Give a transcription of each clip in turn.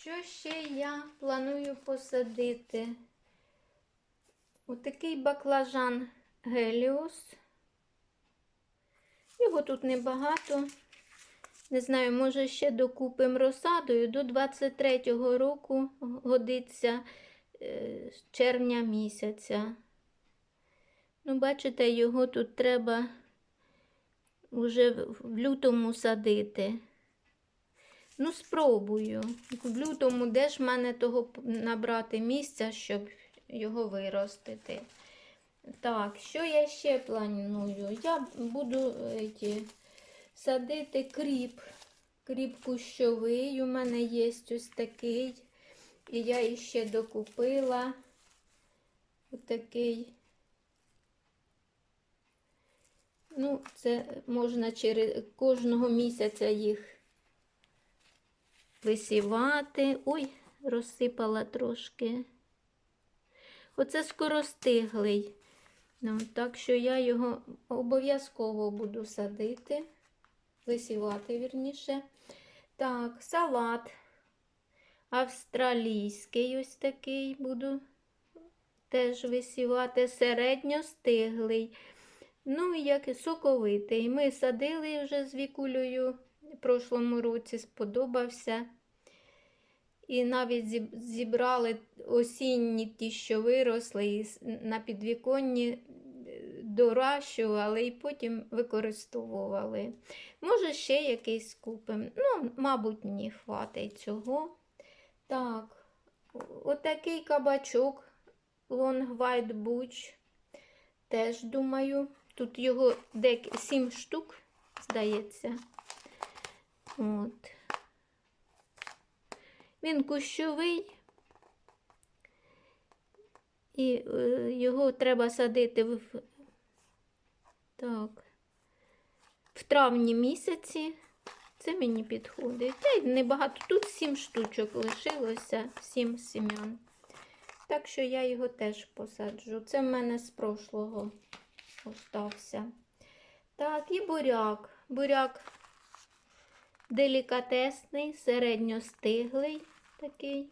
Що ще я планую посадити? Отакий баклажан Геліос. Його тут небагато. Не знаю, може ще докупимо розсадою. До 23-го року годиться е, червня місяця. Ну, бачите, його тут треба вже в лютому садити. Ну, спробую. В лютому де ж в мене того набрати місця, щоб його виростити. Так, що я ще планую? Я буду еті, садити кріп. Кріп кущовий. У мене є ось такий. І я іще докупила отакий. Ну, це можна через кожного місяця їх висівати. Ой, розсипала трошки. Оце скоростиглий. Ну, так що я його обов'язково буду садити, висівати, вірніше. Так, салат австралійський ось такий буду теж висівати, середньостиглий. Ну, як і соковитий. Ми садили вже з вікулею в прошлому році, сподобався. І навіть зібрали осінні ті, що виросли, і на підвіконні е, доращували і потім використовували. Може, ще якийсь купимо. Ну, мабуть, ні, хватить цього. Так, отакий кабачок Long White Butch. Теж думаю, тут його дек... 7 штук, здається. От. Він кущовий. І е, його треба садити в, так, в травні місяці. Це мені підходить. Та й небагато. Тут сім штучок лишилося, сім сім'ян. Так що я його теж посаджу. Це в мене з прошлого остався. Так, і буряк. Буряк делікатесний, середньостиглий такий.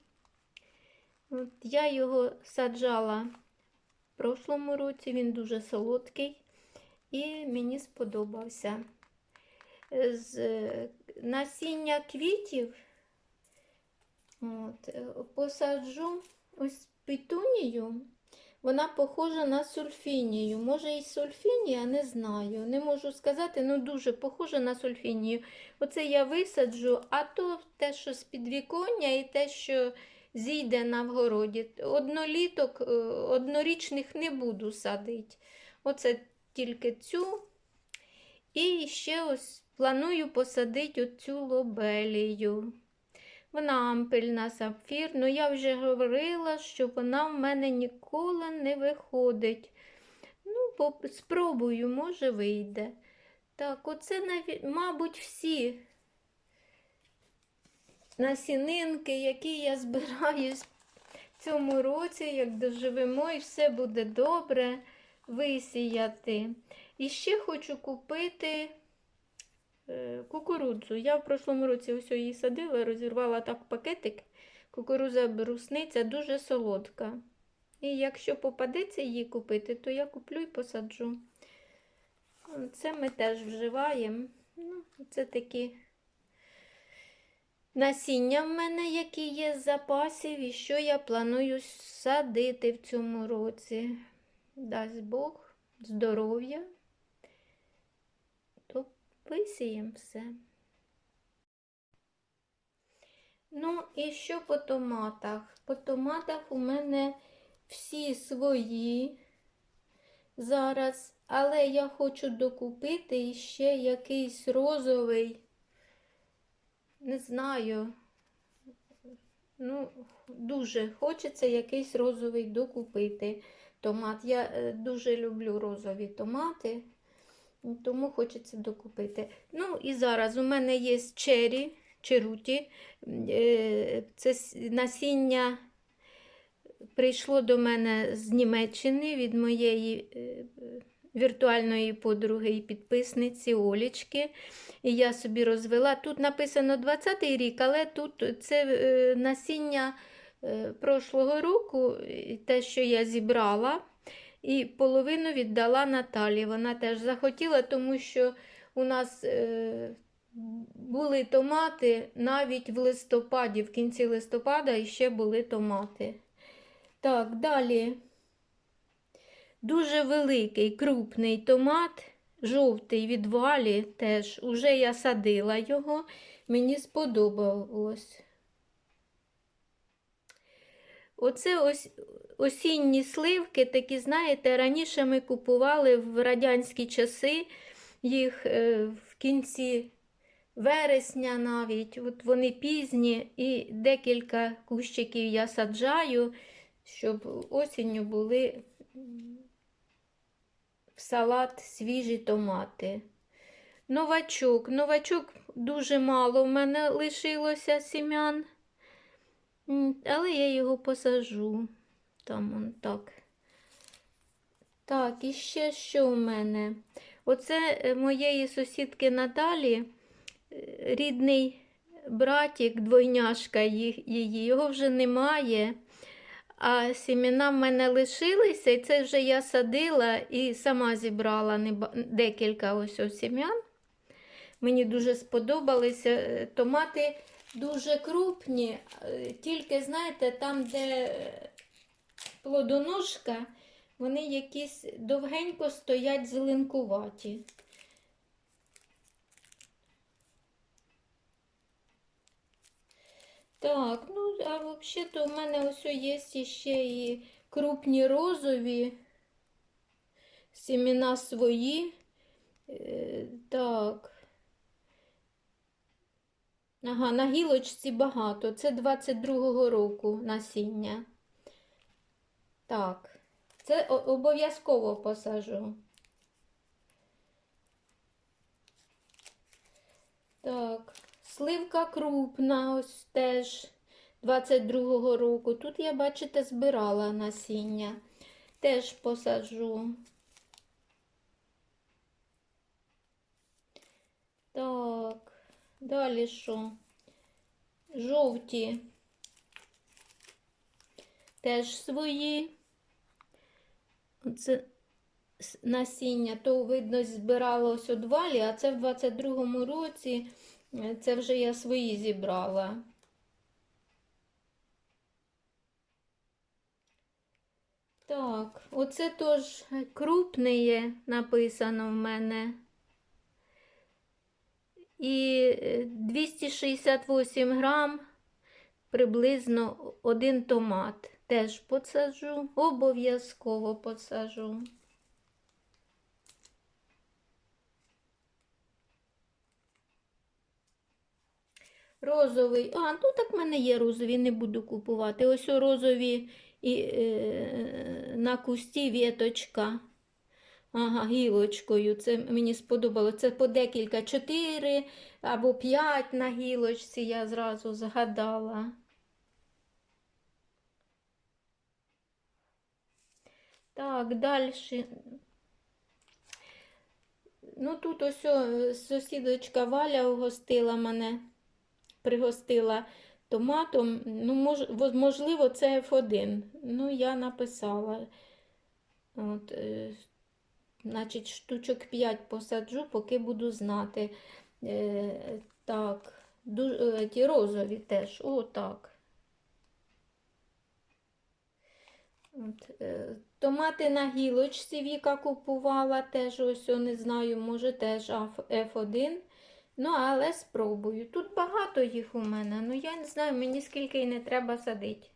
От я його саджала в прошлому році, він дуже солодкий і мені сподобався. З насіння квітів от, посаджу ось петунію. Вона похожа на сульфінію. Може і сульфінія, не знаю. Не можу сказати, ну дуже похожа на сульфінію. Оце я висаджу, а то те, що з підвіконня, і те, що зійде на вгороді. Одноліток, е, однорічних не буду садити. Оце тільки цю. І ще ось планую посадити оцю лобелію. Вона ампельна сапфір, але я вже говорила, що вона в мене ніколи не виходить. Ну, спробую, може, вийде. Так, оце, мабуть, всі насінинки, які я збираюсь в цьому році, як доживемо, і все буде добре висіяти. І ще хочу купити кукурудзу. Я в прошлому році ось її садила, розірвала так пакетик. Кукурудза брусниця дуже солодка. І якщо попадеться її купити, то я куплю і посаджу. Це ми теж вживаємо. Ну, це такі насіння в мене, які є з запасів, і що я планую садити в цьому році. Дасть Бог здоров'я, висіємо все. Ну, і що по томатах? По томатах у мене всі свої зараз, але я хочу докупити ще якийсь розовий, не знаю. Ну, дуже хочеться якийсь розовий докупити томат. Я е, дуже люблю розові томати, тому хочеться докупити. Ну, і зараз у мене є чері, черуті. Е, Це насіння прийшло до мене з Німеччини від моєї е, віртуальної подруги і підписниці Олічки. І я собі розвела. Тут написано 20-й рік, але тут це е, насіння прошлого року, те, що я зібрала, і половину віддала Наталі. Вона теж захотіла, тому що у нас е, були томати навіть в листопаді, в кінці листопада і ще були томати. Так, далі. Дуже великий, крупний томат, жовтий від валі теж. Уже я садила його, мені сподобалось. Оце ось осінні сливки, такі, знаєте, раніше ми купували в радянські часи їх е, в кінці вересня навіть. От вони пізні, і декілька кущиків я саджаю, щоб осінню були в салат свіжі томати. Новачок. Новачок дуже мало в мене лишилося сім'ян. Але я його посажу. Там он так. Так, і ще що в мене? Оце е, моєї сусідки Наталі, е, рідний братик, двойняшка її, його вже немає. А сімена в мене лишилися, і це вже я садила і сама зібрала декілька ось ось сім'ян. Мені дуже сподобалися. Е, Томати дуже крупні, е, тільки, знаєте, там, де е, плодоножка, вони якісь довгенько стоять зеленкуваті. Так, ну, а взагалі-то у мене ось є ще і крупні розові, сімена свої. Е, так. Ага, на гілочці багато. Це 22-го року насіння. Так, це обов'язково посажу. Так, сливка крупна, ось теж 22-го року. Тут я, бачите, збирала насіння. Теж посаджу. Так, далі що? Жовті. Теж свої. Це насіння, то видно збиралось у двалі, а це в 22-му році, е, це вже я свої зібрала. Так, оце теж крупне написано в мене. І е, 268 грам приблизно один томат. Теж посаджу, обов'язково посаджу. Розовий. А, ну так в мене є розові, не буду купувати. Ось розові і, е, на кусті віточка. Ага, гілочкою. Це мені сподобалося. Це по декілька, чотири або п'ять на гілочці, я зразу згадала. Так, далі. Ну, тут ось о, сусідочка Валя угостила мене, пригостила томатом. Ну, мож, можливо, це F1. Ну, я написала. От, е, значить, штучок 5 посаджу, поки буду знати. Е, так, ду, е, ті розові теж. О, так. От, е, томати на гілочці Віка купувала теж, ось, о, не знаю, може теж Аф- F1. Ну, але спробую. Тут багато їх у мене, ну я не знаю, мені скільки й не треба садити.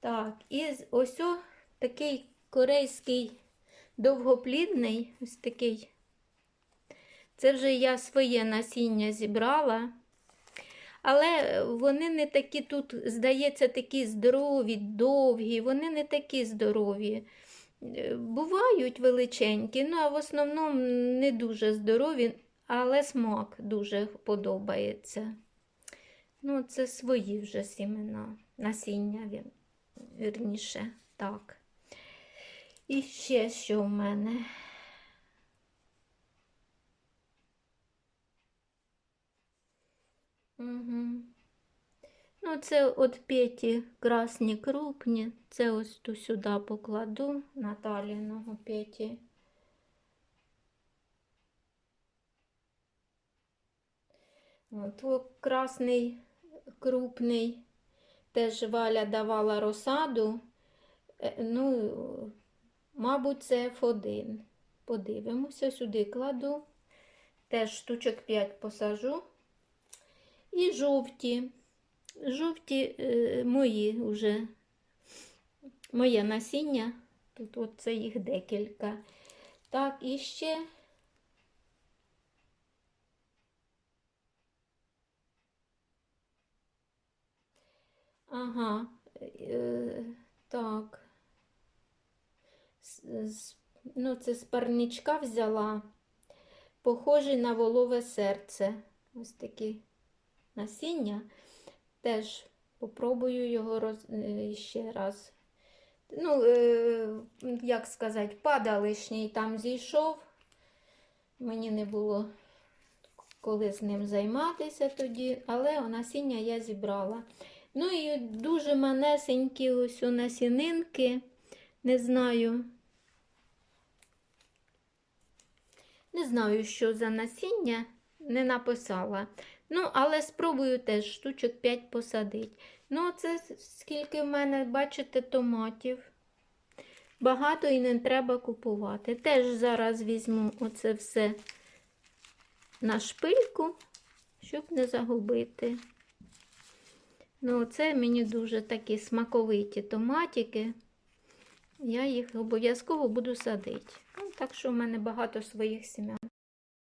Так, і ось о, такий корейський довгоплідний, ось такий. Це вже я своє насіння зібрала. Але вони не такі тут, здається, такі здорові, довгі, вони не такі здорові. Е, Бувають величенькі, ну а в основному не дуже здорові, але смак дуже подобається. Ну, це свої вже сімена, насіння, вірніше, так. І ще що в мене. Угу. Ну, це от п'яті красні крупні. Це ось ту сюди покладу Наталіного п'яті. От красний крупний. Теж Валя давала розсаду. Е, Ну, мабуть, це F1. Подивимося, сюди кладу. Теж штучок 5 посажу. І жовті. Жовті е, мої вже моє насіння. Тут от це їх декілька. Так, і ще. Ага, е, так. Ну, це з парничка взяла. Похожий на волове серце. Ось такі насіння. Теж попробую його роз... е, ще раз. Ну, е, як сказати, пада лишній там зійшов. Мені не було коли з ним займатися тоді, але насіння я зібрала. Ну і дуже манесенькі ось у насінинки. Не знаю. Не знаю, що за насіння, не написала. Ну, але спробую теж штучок 5 посадити. Ну, це скільки в мене, бачите, томатів. Багато і не треба купувати. Теж зараз візьму оце все на шпильку, щоб не загубити. Ну, це мені дуже такі смаковиті томатики. Я їх обов'язково буду садити. Ну, так що в мене багато своїх сім'ян.